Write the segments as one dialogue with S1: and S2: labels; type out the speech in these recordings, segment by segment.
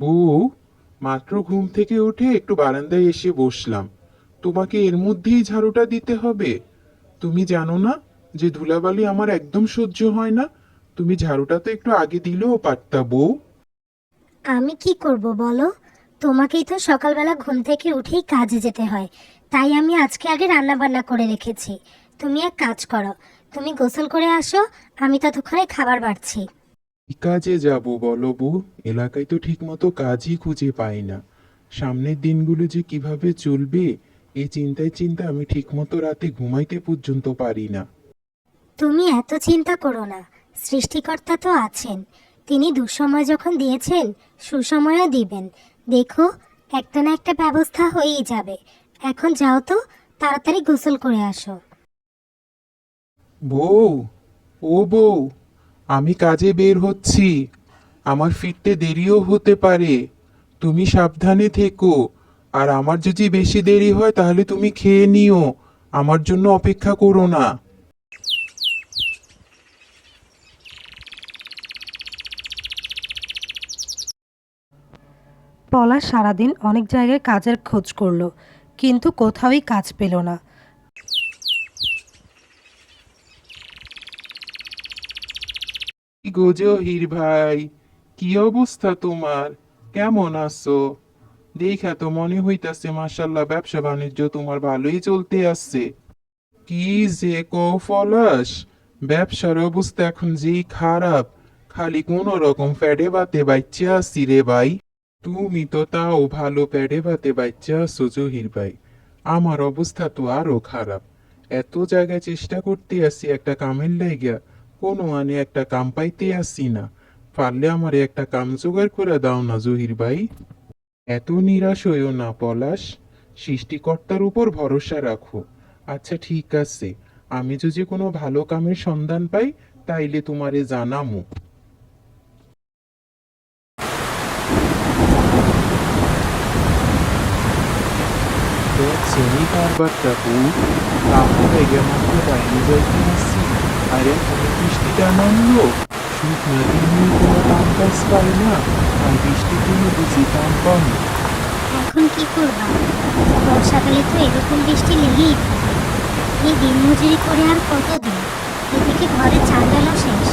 S1: বউ, মাত্র ঘুম থেকে উঠে একটু বারান্দায় এসে বসলাম। তোমাকে এর মধ্যেই ঝাড়ুটা দিতে হবে। তুমি জানো না যে ধুলাবালি আমার একদম সহ্য হয় না। তুমি ঝাড়ুটা তো একটু আগে দিলেও পারতা, বউ।
S2: আমি কি করব বলো? তোমাকেই তো সকালবেলা ঘুম থেকে উঠেই কাজে যেতে হয়। তাই আমি আজকে আগে রান্না বান্না করে রেখেছি। তুমি এক কাজ করো। তুমি গোসল করে আসো, আমি ততক্ষণে খাবার বাড়ছি।
S1: কাজে যাব বলো বউ এলাকায় তো ঠিক মতো কাজই খুঁজে পাই না। সামনের দিনগুলো যে কীভাবে চলবে এই চিন্তায় চিন্তা আমি ঠিকমতো রাতে ঘুমাইতে পর্যন্ত পারি না।
S2: তুমি এত চিন্তা করো না সৃষ্টিকর্তা তো আছেন। তিনি দুঃসময় যখন দিয়েছেন সুসময়ও দিবেন। দেখো একটা না একটা ব্যবস্থা হয়েই যাবে। এখন যাও তো তাড়াতাড়ি গোসল করে আসো।
S1: বউ ও বউ আমি কাজে বের হচ্ছি। আমার ফিরতে দেরিও হতে পারে। তুমি সাবধানে থেকো। আর আমার যদি বেশি দেরি হয়, তাহলে তুমি খেয়ে নিও। আমার জন্য অপেক্ষা করো না।
S3: পলা সারাদিন অনেক জায়গায় কাজের খোঁজ করল, কিন্তু কোথাওই কাজ পেল না
S1: কি গো জহির ভাই, কি অবস্থা তোমার? কেমন আছো? দেখা তো মনে হইতাছে মাসাল্লাহ ব্যবসা বাণিজ্য তোমার ভালোই চলতে আসছে কি যে কো ফলাস ব্যবসার অবস্থা এখন যেই খারাপ, খালি কোন রকম ফ্যাডে বাতে বাচ্চা আসি রে ভাই। তুমি তো তাও ভালো প্যাডে বাতে বাচ্চা আছো জহির ভাই। আমার অবস্থা তো আরও খারাপ। এত জায়গায় চেষ্টা করতে আসি একটা কামের লাইগা। কোনো মানে একটা কাম পাইতে আসি না। পারলে আমার একটা কাম জোগাড় করে দাও না জহির ভাই। এত নিরাশ হইও না পলাশ, সৃষ্টিকর্তার উপর ভরসা রাখো। আচ্ছা ঠিক আছে, আমি যদি কোনো ভালো কামের সন্ধান পাই, তাইলে তোমারে জানামু। এই কারবারটা লেগে মাত্র বাইরে যাইতে আসছি আর বৃষ্টিটা নামলো। শুকনা দিনে কোনো কাজ পাই না আর বৃষ্টির দিনে বুঝি কাম। পাই
S2: এখন কি করবা? বর্ষাকালে তো এরকম বৃষ্টি লেগেই থাকে এই দিনমজুরি করে আর কতদিন? এদিকে ঘরে চাল ডালও শেষ।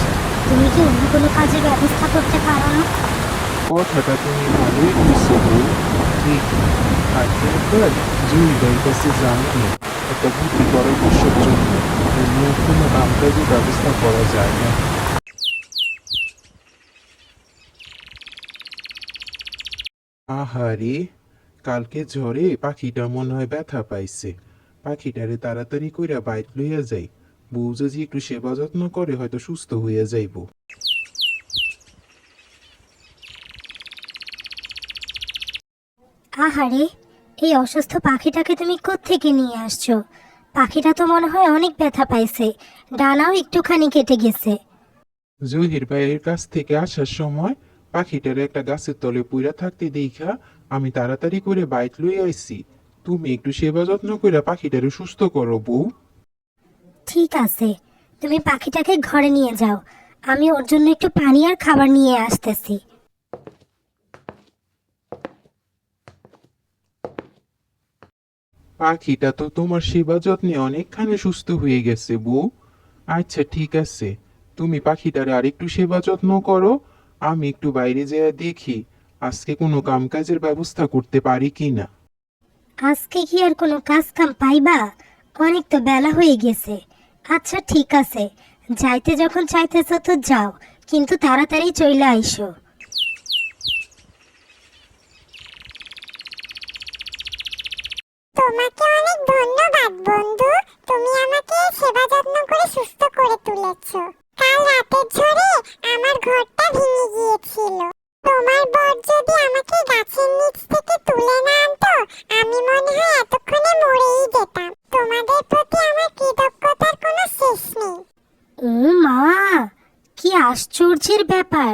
S2: তুমি কি অন্য কোনো কাজের ব্যবস্থা করতে পারো? না
S1: কথাটা তুমি ভালোই বুঝছ বউ। ঠিক আজকে একবার জুই ভাইয়ের কাছে একটা বুদ্ধি পরামর্শের জন্য কোনো কাম ব্যবস্থা করা যায় না আহারে কালকে ঝড়ে পাখিটা মনে হয় ব্যথা পাইছে। পাখিটারে তাড়াতাড়ি কইরা বাইট লইয়া যাই। বউ যদি একটু সেবা যত্ন করে হয়তো সুস্থ হইয়া যাইব।
S2: আহারে এই অসুস্থ পাখিটাকে তুমি কোত্থেকে নিয়ে আসছো? পাখিটা তো মনে হয় অনেক ব্যথা পাইছে। ডানাও একটুখানি কেটে গেছে।
S1: জহির ভাইয়ের কাছ থেকে আসার সময় পাখিটার একটা গাছের তলে পুইরা থাকতে দেখা আমি তাড়াতাড়ি করে বাইক লই আইছি। তুমি একটু সেবা যত্ন করে পাখিটারে সুস্থ করো বউ।
S2: ঠিক আছে। তুমি পাখিটাকে ঘরে নিয়ে যাও। আমি ওর জন্য একটু পানি আর খাবার নিয়ে আসতেছি।
S1: পাখিটা তো তোমার সেবা যত্নে অনেকখানি সুস্থ হয়ে গেছে, বউ। আচ্ছা ঠিক আছে। তুমি পাখিটারে আরেকটু সেবা যত্ন করো, আমি একটু বাইরে যেয়ে দেখি আজকে কোনো কামকাজের ব্যবস্থা করতে পারি কি না
S2: আজকে কি আর কোনো কাজ কাম পাইবা? অনেক তো বেলা হয়ে গেছে। আচ্ছা ঠিক আছে। যাইতে যখন চাইতেছ তো যাও, কিন্তু তাড়াতাড়ি চলে আইসো।
S4: তোমাকে অনেক ধন্যবাদ, বন্ধু। তুমি আমাকে সেবা যত্ন করে সুস্থ করে তুলেছো। কাল রাতের ঝড়ে আমার ঘরটা ভেঙে গিয়েছিল। তোমার বর যদি আমাকে গাছের নিচ থেকে তুলে না আনতো, আমি মনে হয় এতক্ষণে মরেই যেতাম। তোমাদের প্রতি আমার কৃতজ্ঞতার কোনো শেষ নেই।
S2: ও মা, কি আশ্চর্যের ব্যাপার।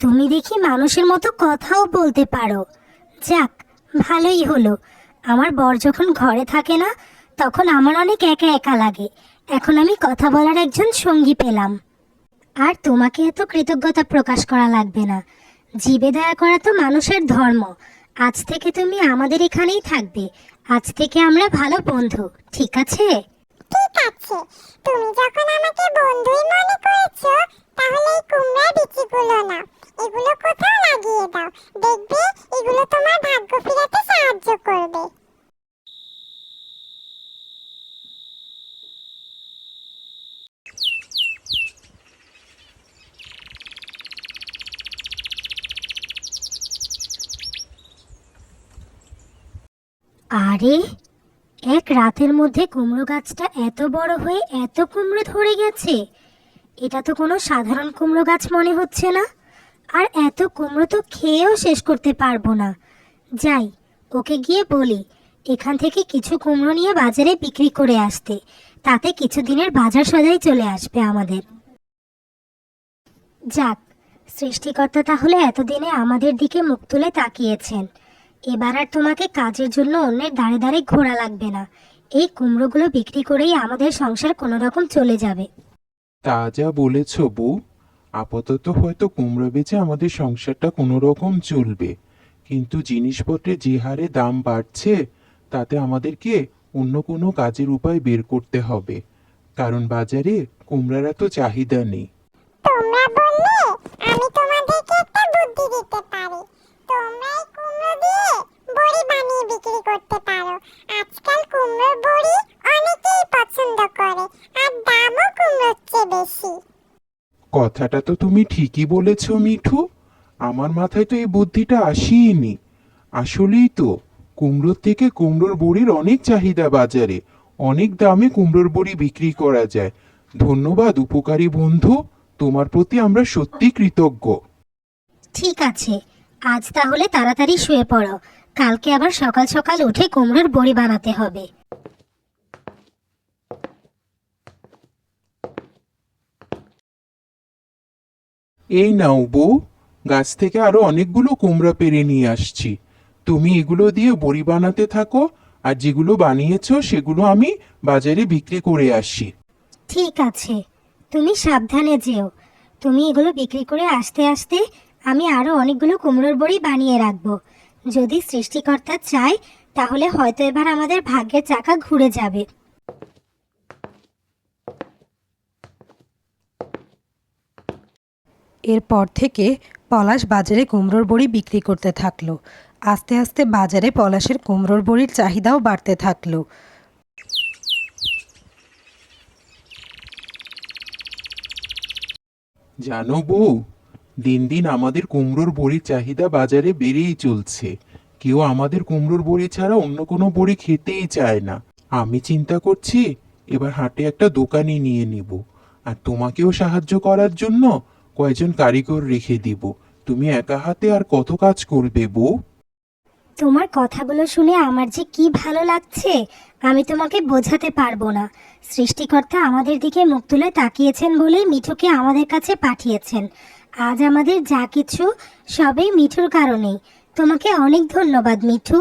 S2: তুমি দেখি মানুষের মতো কথাও বলতে পারো। যাক, ভালোই হলো। আমার বর যখন ঘরে থাকে না, তখন আমার অনেক একা একা লাগে। এখন আমি কথা বলার একজন সঙ্গী পেলাম। আর তোমাকে এত কৃতজ্ঞতা প্রকাশ করা লাগবে না। জীবে দয়া করা তো মানুষের ধর্ম। আজ থেকে তুমি আমাদের এখানেই থাকবে। আজ থেকে আমরা ভালো বন্ধু, ঠিক আছে?
S4: ঠিক আছে। তুমি যখন আমাকে বন্ধুই মনে করেছ, তাহলে এই কুমড়ার বিচিগুলো না এগুলো কোথাও লাগিয়ে দাও। দেখবে এগুলো তোমার ভাগ্য ফিরাতে সাহায্য করবে
S2: আরে, এক রাতের মধ্যে কুমড়ো গাছটা এত বড় হয়ে এত কুমড়ো ধরে গেছে। এটা তো কোনো সাধারণ কুমড়ো গাছ মনে হচ্ছে না। আর এত কুমড়ো তো খেয়েও শেষ করতে পারব না। যাই, ওকে গিয়ে বলি, এখান থেকে কিছু কুমড়ো নিয়ে বাজারে বিক্রি করে আসতে। তাতে কিছু দিনের বাজার সদাই চলে আসবে আমাদের। যাক, সৃষ্টিকর্তা তাহলে এতদিনে আমাদের দিকে মুখ তুলে তাকিয়েছেন। এবার আর তোমাকে কাজের জন্য অন্যের দাঁড়ে দাঁড়ে ঘোরা লাগবে না। এই কুমড়োগুলো বিক্রি করেই আমাদের সংসার কোনো রকম চলে যাবে।
S1: তা যা বলেছ বউ, আপাতত হয়তো কুমড়ো বেচে আমাদের সংসারটা কোনো রকম চলবে। কিন্তু জিনিসপত্রের যে হারে দাম বাড়ছে, তাতে আমাদেরকে অন্য কোনো কাজের উপায় বের করতে হবে। কারণ বাজারে কুমড়ার এত চাহিদা নেই
S4: তোমরা বললে আমি তোমাদেরকে একটা বুদ্ধি দিতে পারি তোমরা এই কুমড়ো দিয়ে বড়ি বানিয়ে বিক্রি করতে পারো আজকাল কুমড়োর বড়ি অনেকেই পছন্দ করে আর দামও কুমড়োর চেয়ে বেশি
S1: কথাটা তো তুমি ঠিকই বলেছ, মিঠু। আমার মাথায় তো এই বুদ্ধিটা আসেইনি। আসলেই তো, কুমড়োর থেকে কুমড়োর বড়ির অনেক চাহিদা বাজারে। অনেক দামে কুমড়োর বড়ি বিক্রি করা যায়। ধন্যবাদ, উপকারী বন্ধু। তোমার প্রতি আমরা সত্যি কৃতজ্ঞ।
S2: ঠিক আছে। আজ তাহলে তাড়াতাড়ি শুয়ে পড়ো। কালকে আবার সকাল সকাল উঠে কুমড়োর বড়ি বানাতে হবে।
S1: এই নাও বউ, গাছ থেকে আরও অনেকগুলো কুমড়া পেরে নিয়ে আসছি। তুমি এগুলো দিয়ে বড়ি বানাতে থাকো, আর যেগুলো বানিয়েছো সেগুলো আমি বাজারে বিক্রি করে আসি।
S2: ঠিক আছে, তুমি সাবধানে যেও। তুমি এগুলো বিক্রি করে আসতে আসতে আমি আরও অনেকগুলো কুমড়োর বড়ি বানিয়ে রাখব। যদি সৃষ্টিকর্তা চায়, তাহলে হয়তো এবার আমাদের ভাগ্যের চাকা ঘুরে যাবে।
S3: এরপর থেকে পলাশ বাজারে কুমড়োর বড়ি বিক্রি করতে থাকল। আস্তে আস্তে বাজারে পলাশের কুমড়োর বড়ির চাহিদাও বাড়তে থাকল।
S1: জানো বউ, দিন দিন আমাদের কুমড়োর বড়ির চাহিদা বাজারে বেড়েই চলছে। কেউ আমাদের কুমড়োর বড়ি ছাড়া অন্য কোনো বড়ি খেতেই চায় না। আমি চিন্তা করছি, এবার হাটে একটা দোকানই নিয়ে নিব। আর তোমাকেও সাহায্য করার জন্য কয়েকজন কারিগর রেখে দিব? তুমি একা হাতে আর কত কাজ করবে, বউ?
S2: তোমার কথাগুলো শুনে আমার যে কি ভালো লাগছে, আমি তোমাকে বোঝাতে পারব না। সৃষ্টিকর্তা আমাদের দিকে মুখ তুলে তাকিয়েছেন বলেই মিঠুকে আমাদের কাছে পাঠিয়েছেন। আজ আমাদের যা কিছু, সবই মিঠুর কারণেই। তোমাকে অনেক ধন্যবাদ, মিঠু।